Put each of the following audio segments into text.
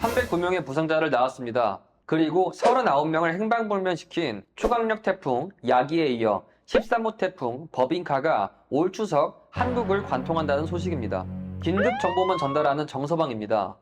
309명의 부상자를 낳았습니다. 그리고 39명을 행방불명시킨 초강력 태풍 야기에 이어 13호 태풍 버빙카가 올 추석 한국을 관통한다는 소식입니다. 긴급 정보만 전달하는 정서방입니다.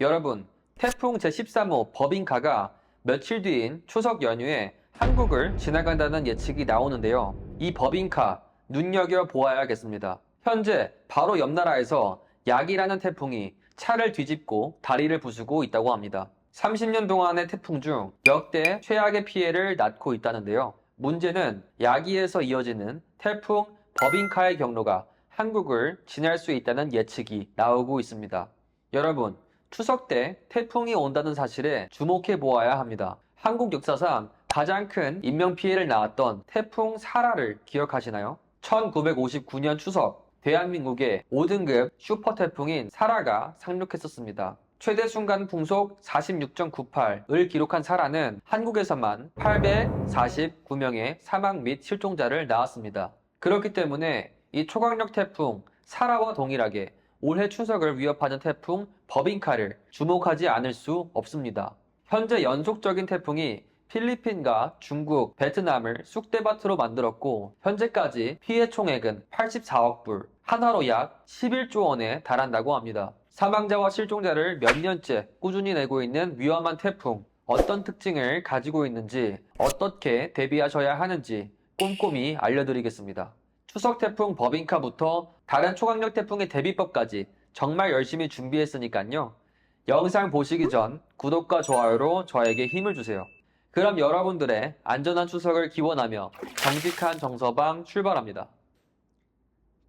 여러분, 태풍 제13호 버빙카가 며칠 뒤인 추석 연휴에 한국을 지나간다는 예측이 나오는데요. 이 버빙카 눈여겨 보아야겠습니다. 현재 바로 옆 나라에서 약이라는 태풍이 차를 뒤집고 다리를 부수고 있다고 합니다. 30년 동안의 태풍 중 역대 최악의 피해를 낳고 있다는데요. 문제는 야기에서 이어지는 태풍 버빙카의 경로가 한국을 지날 수 있다는 예측이 나오고 있습니다. 여러분, 추석 때 태풍이 온다는 사실에 주목해 보아야 합니다. 한국 역사상 가장 큰 인명피해를 낳았던 태풍 사라를 기억하시나요? 1959년 추석, 대한민국의 5등급 슈퍼 태풍인 사라가 상륙했었습니다. 최대 순간 풍속 46.98을 기록한 사라는 한국에서만 849명의 사망 및 실종자를 낳았습니다. 그렇기 때문에 이 초강력 태풍 사라와 동일하게 올해 추석을 위협하는 태풍 버빙카를 주목하지 않을 수 없습니다. 현재 연속적인 태풍이 필리핀과 중국, 베트남을 쑥대밭으로 만들었고 현재까지 피해 총액은 84억 불, 하나로 약 11조 원에 달한다고 합니다. 사망자와 실종자를 몇 년째 꾸준히 내고 있는 위험한 태풍, 어떤 특징을 가지고 있는지, 어떻게 대비하셔야 하는지 꼼꼼히 알려드리겠습니다. 추석 태풍 버빙카부터 다른 초강력 태풍의 대비법까지 정말 열심히 준비했으니까요. 영상 보시기 전 구독과 좋아요로 저에게 힘을 주세요. 그럼 여러분들의 안전한 추석을 기원하며 정직한 정서방 출발합니다.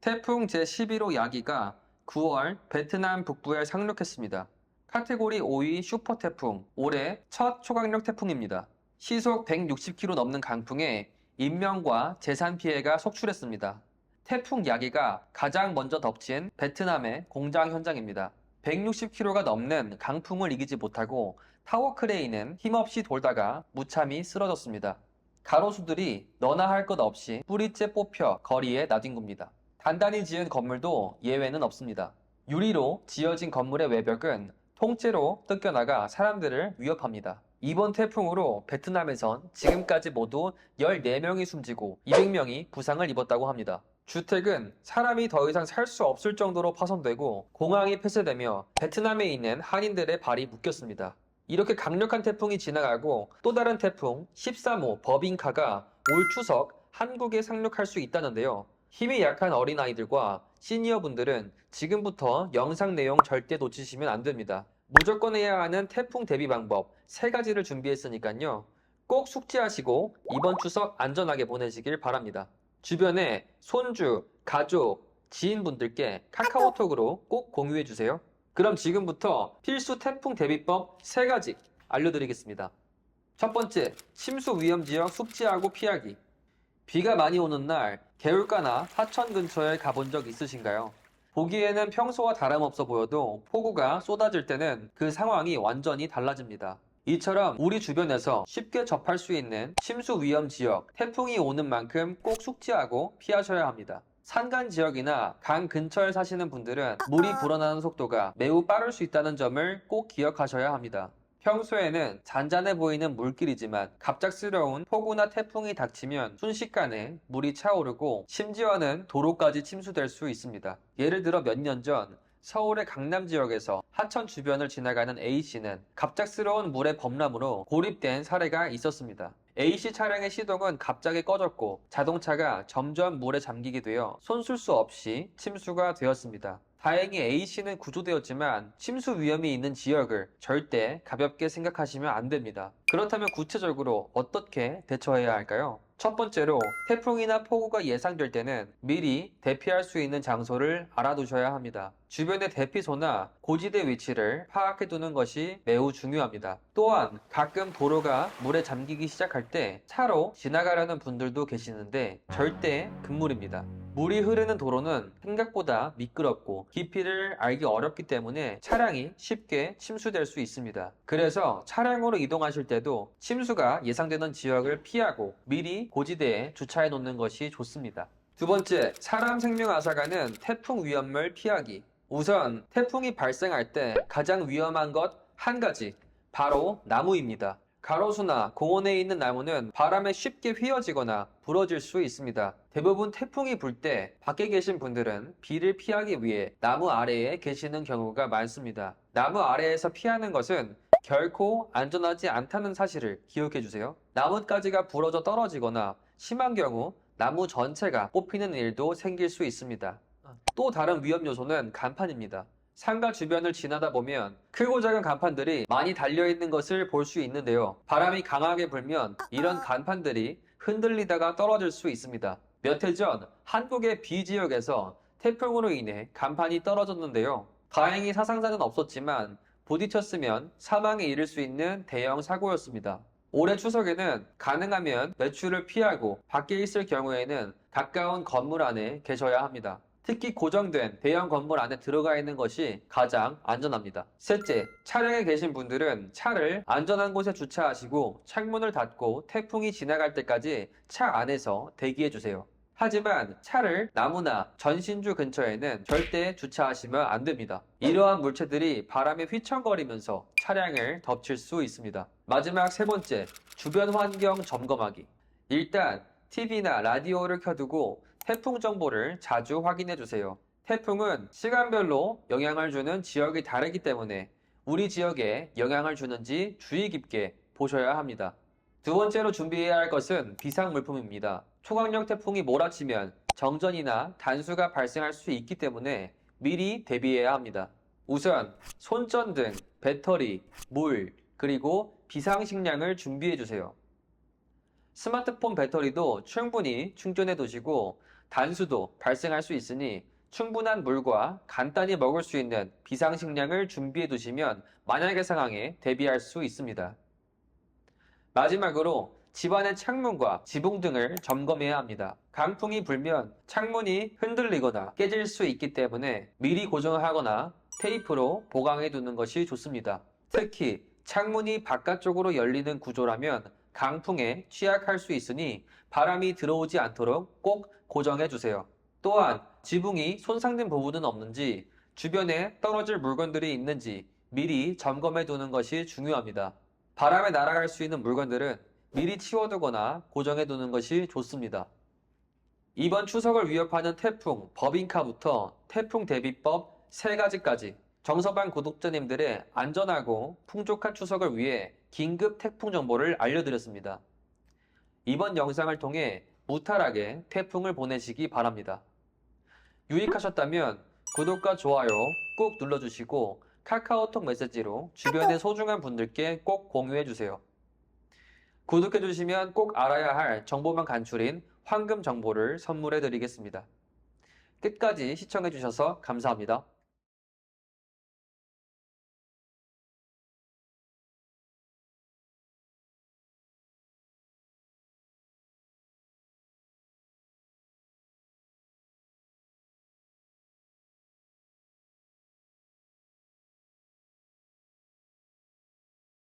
태풍 제11호 야기가 9월 베트남 북부에 상륙했습니다. 카테고리 5위 슈퍼 태풍, 올해 첫 초강력 태풍입니다. 시속 160km 넘는 강풍에 인명과 재산 피해가 속출했습니다. 태풍 야기가 가장 먼저 덮친 베트남의 공장 현장입니다. 160km가 넘는 강풍을 이기지 못하고 타워 크레인은 힘없이 돌다가 무참히 쓰러졌습니다. 가로수들이 너나 할 것 없이 뿌리째 뽑혀 거리에 나뒹 굽니다. 단단히 지은 건물도 예외는 없습니다. 유리로 지어진 건물의 외벽은 통째로 뜯겨나가 사람들을 위협합니다. 이번 태풍으로 베트남에선 지금까지 모두 14명이 숨지고 200명이 부상을 입었다고 합니다. 주택은 사람이 더 이상 살 수 없을 정도로 파손되고 공항이 폐쇄되며 베트남에 있는 한인들의 발이 묶였습니다. 이렇게 강력한 태풍이 지나가고 또 다른 태풍 13호 버빙카가 올 추석 한국에 상륙할 수 있다는데요. 힘이 약한 어린아이들과 시니어분들은 지금부터 영상 내용 절대 놓치시면 안 됩니다. 무조건 해야 하는 태풍 대비 방법 세 가지를 준비했으니까요. 꼭 숙지하시고 이번 추석 안전하게 보내시길 바랍니다. 주변에 손주, 가족, 지인분들께 카카오톡으로 꼭 공유해 주세요. 그럼 지금부터 필수 태풍 대비법 세 가지 알려드리겠습니다. 첫 번째, 침수 위험 지역 숙지하고 피하기. 비가 많이 오는 날 개울가나 하천 근처에 가본 적 있으신가요? 보기에는 평소와 다름없어 보여도 폭우가 쏟아질 때는 그 상황이 완전히 달라집니다. 이처럼 우리 주변에서 쉽게 접할 수 있는 침수 위험 지역, 태풍이 오는 만큼 꼭 숙지하고 피하셔야 합니다. 산간 지역이나 강 근처에 사시는 분들은 물이 불어나는 속도가 매우 빠를 수 있다는 점을 꼭 기억하셔야 합니다. 평소에는 잔잔해 보이는 물길이지만 갑작스러운 폭우나 태풍이 닥치면 순식간에 물이 차오르고 심지어는 도로까지 침수될 수 있습니다. 예를 들어 몇 년 전 서울의 강남 지역에서 하천 주변을 지나가는 A씨는 갑작스러운 물의 범람으로 고립된 사례가 있었습니다. A씨 차량의 시동은 갑자기 꺼졌고 자동차가 점점 물에 잠기게 되어 손쓸 수 없이 침수가 되었습니다. 다행히 A씨는 구조되었지만 침수 위험이 있는 지역을 절대 가볍게 생각하시면 안 됩니다. 그렇다면 구체적으로 어떻게 대처해야 할까요? 첫 번째로 태풍이나 폭우가 예상될 때는 미리 대피할 수 있는 장소를 알아두셔야 합니다. 주변의 대피소나 고지대 위치를 파악해 두는 것이 매우 중요합니다. 또한 가끔 도로가 물에 잠기기 시작할 때 차로 지나가려는 분들도 계시는데 절대 금물입니다. 물이 흐르는 도로는 생각보다 미끄럽고 깊이를 알기 어렵기 때문에 차량이 쉽게 침수될 수 있습니다. 그래서 차량으로 이동하실 때도 침수가 예상되는 지역을 피하고 미리 고지대에 주차해 놓는 것이 좋습니다. 두 번째, 사람 생명 앗아가는 태풍 위험을 피하기. 우선 태풍이 발생할 때 가장 위험한 것 한 가지, 바로 나무입니다. 가로수나 공원에 있는 나무는 바람에 쉽게 휘어지거나 부러질 수 있습니다. 대부분 태풍이 불 때 밖에 계신 분들은 비를 피하기 위해 나무 아래에 계시는 경우가 많습니다. 나무 아래에서 피하는 것은 결코 안전하지 않다는 사실을 기억해 주세요. 나뭇가지가 부러져 떨어지거나 심한 경우 나무 전체가 뽑히는 일도 생길 수 있습니다. 또 다른 위험 요소는 간판입니다. 상가 주변을 지나다 보면 크고 작은 간판들이 많이 달려있는 것을 볼 수 있는데요. 바람이 강하게 불면 이런 간판들이 흔들리다가 떨어질 수 있습니다. 몇 해 전 한국의 B 지역에서 태풍으로 인해 간판이 떨어졌는데요. 다행히 사상자는 없었지만 부딪혔으면 사망에 이를 수 있는 대형 사고였습니다. 올해 추석에는 가능하면 매출을 피하고 밖에 있을 경우에는 가까운 건물 안에 계셔야 합니다. 특히 고정된 대형 건물 안에 들어가 있는 것이 가장 안전합니다. 셋째, 차량에 계신 분들은 차를 안전한 곳에 주차하시고 창문을 닫고 태풍이 지나갈 때까지 차 안에서 대기해 주세요. 하지만 차를 나무나 전신주 근처에는 절대 주차하시면 안 됩니다. 이러한 물체들이 바람에 휘청거리면서 차량을 덮칠 수 있습니다. 마지막 세 번째, 주변 환경 점검하기. 일단 TV나 라디오를 켜두고 태풍 정보를 자주 확인해 주세요. 태풍은 시간별로 영향을 주는 지역이 다르기 때문에 우리 지역에 영향을 주는지 주의 깊게 보셔야 합니다. 두 번째로 준비해야 할 것은 비상 물품입니다. 초강력 태풍이 몰아치면 정전이나 단수가 발생할 수 있기 때문에 미리 대비해야 합니다. 우선 손전등, 배터리, 물, 그리고 비상식량을 준비해 주세요. 스마트폰 배터리도 충분히 충전해 두시고 단수도 발생할 수 있으니 충분한 물과 간단히 먹을 수 있는 비상식량을 준비해 두시면 만약의 상황에 대비할 수 있습니다. 마지막으로 집안의 창문과 지붕 등을 점검해야 합니다. 강풍이 불면 창문이 흔들리거나 깨질 수 있기 때문에 미리 고정하거나 테이프로 보강해 두는 것이 좋습니다. 특히 창문이 바깥쪽으로 열리는 구조라면 강풍에 취약할 수 있으니 바람이 들어오지 않도록 꼭 고정해 주세요. 또한 지붕이 손상된 부분은 없는지 주변에 떨어질 물건들이 있는지 미리 점검해 두는 것이 중요합니다. 바람에 날아갈 수 있는 물건들은 미리 치워두거나 고정해 두는 것이 좋습니다. 이번 추석을 위협하는 태풍, 법인카부터 태풍 대비법 세 가지까지 정서방 구독자님들의 안전하고 풍족한 추석을 위해 긴급 태풍 정보를 알려드렸습니다. 이번 영상을 통해 무탈하게 태풍을 보내시기 바랍니다. 유익하셨다면 구독과 좋아요 꼭 눌러주시고 카카오톡 메시지로 주변의 소중한 분들께 꼭 공유해주세요. 구독해주시면 꼭 알아야 할 정보만 간출인 황금 정보를 선물해드리겠습니다. 끝까지 시청해주셔서 감사합니다.